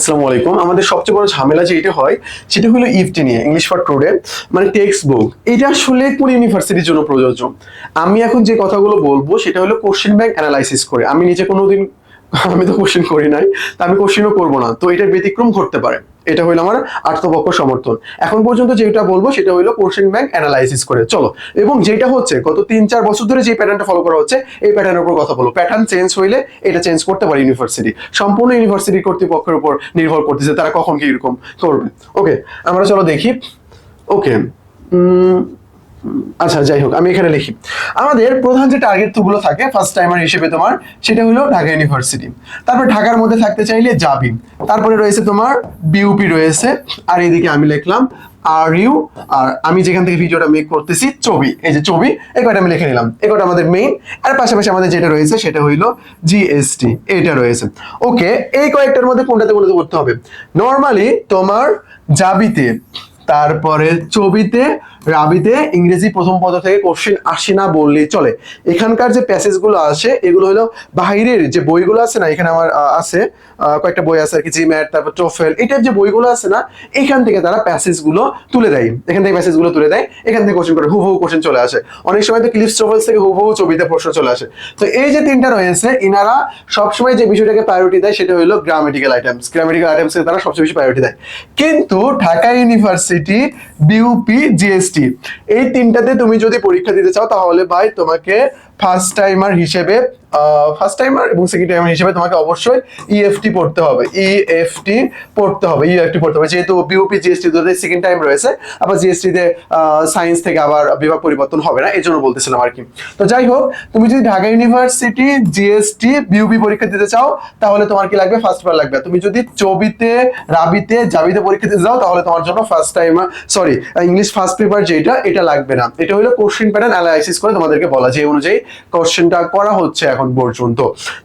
আসসালামু আলাইকুম। আমাদের সবচেয়ে বড় ঝামেলা যে এটা হয়, সেটা হলো ইফটি নিয়ে ইংলিশ ফর টুডে মানে টেক্সট বুক এটা আসলে কোন ইউনিভার্সিটির জন্য প্রযোজ্য? আমি এখন যে কথাগুলো বলব, সেটা হলো কোশ্চেন ব্যাংক অ্যানালাইসিস করে। আমি নিজে কোনোদিন আমি তো কোশ্চেন করি নাই। তা আমি কোশ্চেনও করব না। তো এটার ব্যতিক্রম ঘটতে পারে। এটা হলো আমার আর্থপক্ষ সমর্থন। এখন পর্যন্ত যেটা বলব, সেটা হলো কোশ্চেন ব্যাংক অ্যানালাইসিস করে। চলো, এবং যেটা হচ্ছে, গত তিন চার বছর ধরে যে প্যাটার্নটা ফলো করা হচ্ছে, এই প্যাটার্নের উপর কথা বলো। প্যাটার্ন চেঞ্জ হইলে এটা চেঞ্জ করতে পারে ইউনিভার্সিটি সম্পূর্ণ ইউনিভার্সিটি কর্তৃপক্ষের উপর নির্ভর করতেছে, তারা কখন কি এরকম করবে। ওকে আমরা চলো দেখি। ওকে আচ্ছা যাই হোক, আমি এখানে লিখি। আমাদের প্রধান যে টার্গেটগুলো থাকে ফার্স্ট টাইমার হিসেবে তোমার, সেটা হলো ঢাকা ইউনিভার্সিটি তারপর ঢাকার মধ্যে থাকতে চাইলে যাবি তারপরে রয়েছে তোমার বিউপি রয়েছে। আর এদিকে আমি লিখলাম আর ইউ আর আমি যেখান থেকে ভিডিওটা মেক করতেছি, ছবি। এই যে ছবি, এই কয়টা আমি লিখে নিলাম। এই কয়টা আমাদের মেইন আর পাশাপাশি আমাদের যেটা রয়েছে, সেটা হইল জিএসটি এটা রয়েছে। ওকে, এই কয়েকটার মধ্যে কোনটাতে কোনটাতে করতে হবে? নর্মালি তোমার জাবিতে, তারপরে ছবিতে রাবিতে ইংরেজি প্রথম পদ থেকে কোশ্চেন আসে না বললেই চলে। এখানকার যে প্যাসেজগুলো আছে, এগুলো হলো বাইরের যে বইগুলো আছে না, এখানে আমার আছে কয়েকটা বই আছে আর কি, জিম্যাট, তারপর টোফেল এটার যে বইগুলো আছে না, এখান থেকে তারা প্যাসেজগুলো তুলে দেয়। এখান থেকে প্যাসেজগুলো তুলে দেয়, এখান থেকে কোশ্চেন করে হুবহু কোশ্চেন চলে আসে। অনেক সময় তো ক্লিপস টোফেলস থেকে হুবহু ছবিতে প্রশ্ন চলে আসে। তো এই যে তিনটা রয়েছে, ইনারা সবসময় যে বিষয়টাকে প্রায়োরিটি দেয় সেটা হলো গ্রামেটিক্যাল আইটেমস গ্রামেটিক্যাল আইটেমস তারা সবচেয়ে বেশি প্রায়োরিটি দেয়। কিন্তু ঢাকা ইউনিভার্সিটি বিউপি জিএসটি এই তিনটাতে তুমি যদি পরীক্ষা দিতে চাও তাহলে ভাই তোমাকে ফার্স্ট টাইমার হিসেবে ফার্স্ট টাইমার এবং সেকেন্ড টাইমার হিসেবে তোমাকে অবশ্যই ইএফটি পড়তে হবে। ইএফটি পড়তে হবে ইএফটি পড়তে হবে। যেহেতু বিউপি জিএসটি দুটোতে সেকেন্ড টাইম রয়েছে, আবার জিএসটিতে সায়েন্স থেকে আবার বিভাগ পরিবর্তন হবে না এই জন্য বলতেছিলাম আর কি। তো যাই হোক, তুমি যদি ঢাকা ইউনিভার্সিটি জিএসটি বিউপি পরীক্ষা দিতে চাও, তাহলে তোমার কি লাগবে? ফার্স্ট পেপার লাগবে। তুমি যদি চবিতে, রাবিতে, জাবিতে পরীক্ষা দিতে চাও তাহলে তোমার জন্য first time sorry English first paper যেটা, এটা লাগবে না। এটা হলো কোশ্চেন প্যাটার্ন অ্যানালাইসিস করে তোমাদেরকে বলা, যে অনুযায়ী কোশ্চেনটা করা হচ্ছে এখন পর্যন্ত।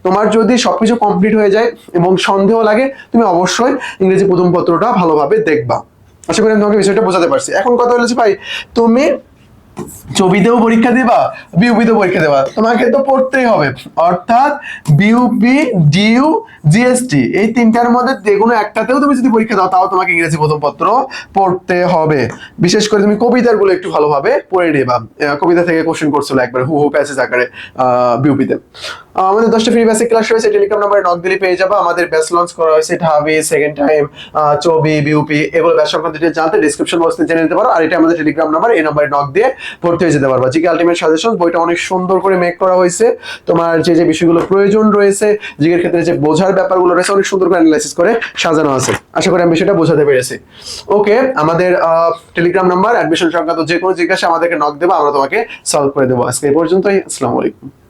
তোমার যদি সবকিছু কমপ্লিট হয়ে যায় এবং সন্দেহ লাগে, তুমি অবশ্যই ইংরেজি প্রথম পত্রটা ভালোভাবে দেখবা। আশা করি আমি তোমাকে বিষয়টা বোঝাতে পারছি। এখন কথা হলো ভাই, তুমি ছবিতেও পরীক্ষা দেবা, বিউপিতেও পরীক্ষা দেবা। তোমাকে তো পড়তেই হবে। অর্থাৎ বিউপি, ডিউ, জিএসটি, এই তিনটার মধ্যে যে কোনো একটাতেও তুমি যদি পরীক্ষা দাও, তাও তোমাকে ইংরেজি প্রথম পত্র পড়তে হবে। বিশেষ করে তুমি কবিতারগুলো একটু ভালোভাবে পড়ে নেবা। কবিতা থেকে কোশ্চেন করছিল একবার, হু হু প্যাসেজ আকারে বিউপিতে। আমাদের দশটা ফ্রি বেসিক ক্লাস রয়েছে টেলিগ্রাম নাম্বারে নক দিলে পেয়ে যাব। আমাদের ব্যাচ লঞ্চ করা হয়েছে, Dhabi second time Chobi, BUP, এগুলো ব্যাচ details জানতে ডিসক্রিপশন বক্সে জেনে নিতে পারো। আর এটা আমাদের টেলিগ্রাম নাম্বার এই নাম্বারে নক দিয়ে ভর্তি হয়ে যেতে পারবা। জিকে আলটিমেট সাজেশন বইটা অনেক সুন্দর করে মেক করা হয়েছে। তোমার যে যে বিষয়গুলো প্রয়োজন রয়েছে, জিকের ক্ষেত্রে যে বোঝার ব্যাপারগুলো রয়েছে, অনেক সুন্দর করে অ্যানালাইসিস করে সাজানো আছে। আশা করি আমি বিষয়টা বোঝাতে পেরেছি। ওকে, আমাদের টেলিগ্রাম নাম্বার অ্যাডমিশন সংক্রান্ত যে কোনো জিজ্ঞাসা আমাদেরকে নক দেবো, আমরা তোমাকে সলভ করে দেবো। আজকে এই পর্যন্তই, আসসালামু আলাইকুম।